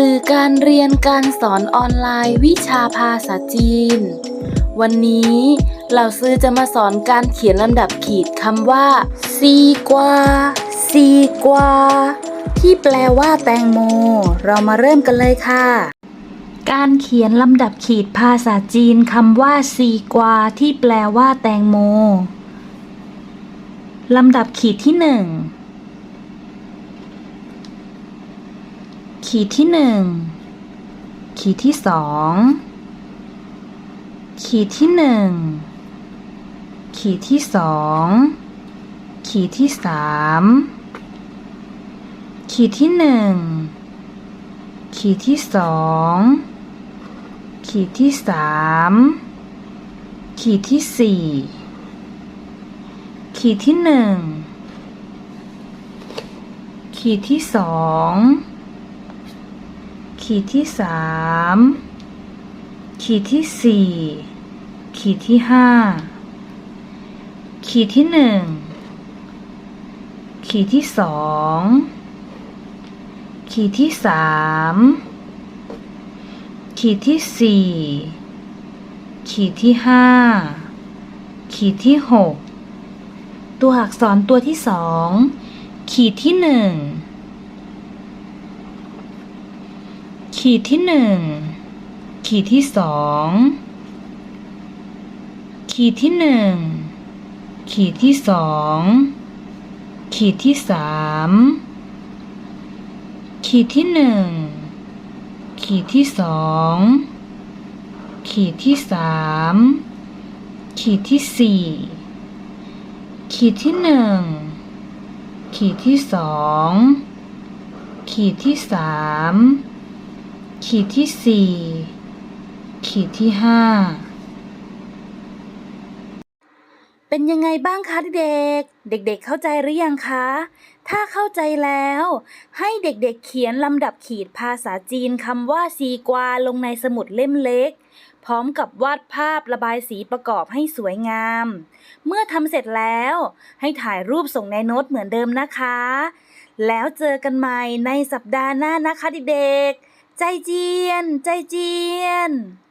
สื่อการเรียนการสอนออนไลน์วิชาภาษาจีน วันนี้เหล่าซื้อจะมาสอนการเขียนลำดับขีดคำว่า ซีกวาซีกวาที่แปลว่าแตงโม เรามาเริ่มกันเลยค่ะ การเขียนลำดับขีดภาษาจีนคำว่า ซีกวาที่แปลว่าแตงโมลำดับขีดที่หนึ่ง ขีดที่หนึ่งขีดที่สองขีดที่หนึ่งขีดที่สองขีดที่สามขีดที่หนึ่งขีดที่สองขีดที่สามขีดที่สี่ขีดที่หนึ่งขีดที่สอง ขีดที่สามขีดที่สี่ขีดที่ห้าขีดที่หนึ่งขีดที่สองขีดที่สามขีดที่สี่ขีดที่ห้าขีดที่หกตัวอักษรตัวที่สองขีดที่หนึ่ง ขีดที่หนึ่งขีดที่สองขีดที่หนึ่งขีดที่สองขีดที่สามขีดที่หนึ่งขีดที่สองขีดที่สามขีดที่สี่ขีดที่หนึ่งขีดที่สองขีดที่สาม ขีดที่สี่ขีดที่ห้าเป็นยังไงบ้างคะเด็กเด็กๆเข้าใจหรือยังคะ ถ้าเข้าใจแล้ว ให้เด็กๆเขียนลำดับขีดภาษาจีนคำว่าซีกวาลงในสมุดเล่มเล็ก พร้อมกับวาดภาพระบายสีประกอบให้สวยงาม เมื่อทำเสร็จแล้ว ให้ถ่ายรูปส่งในโน้ตเหมือนเดิมนะคะ แล้วเจอกันใหม่ในสัปดาห์หน้านะคะเด็กๆ 再见再见。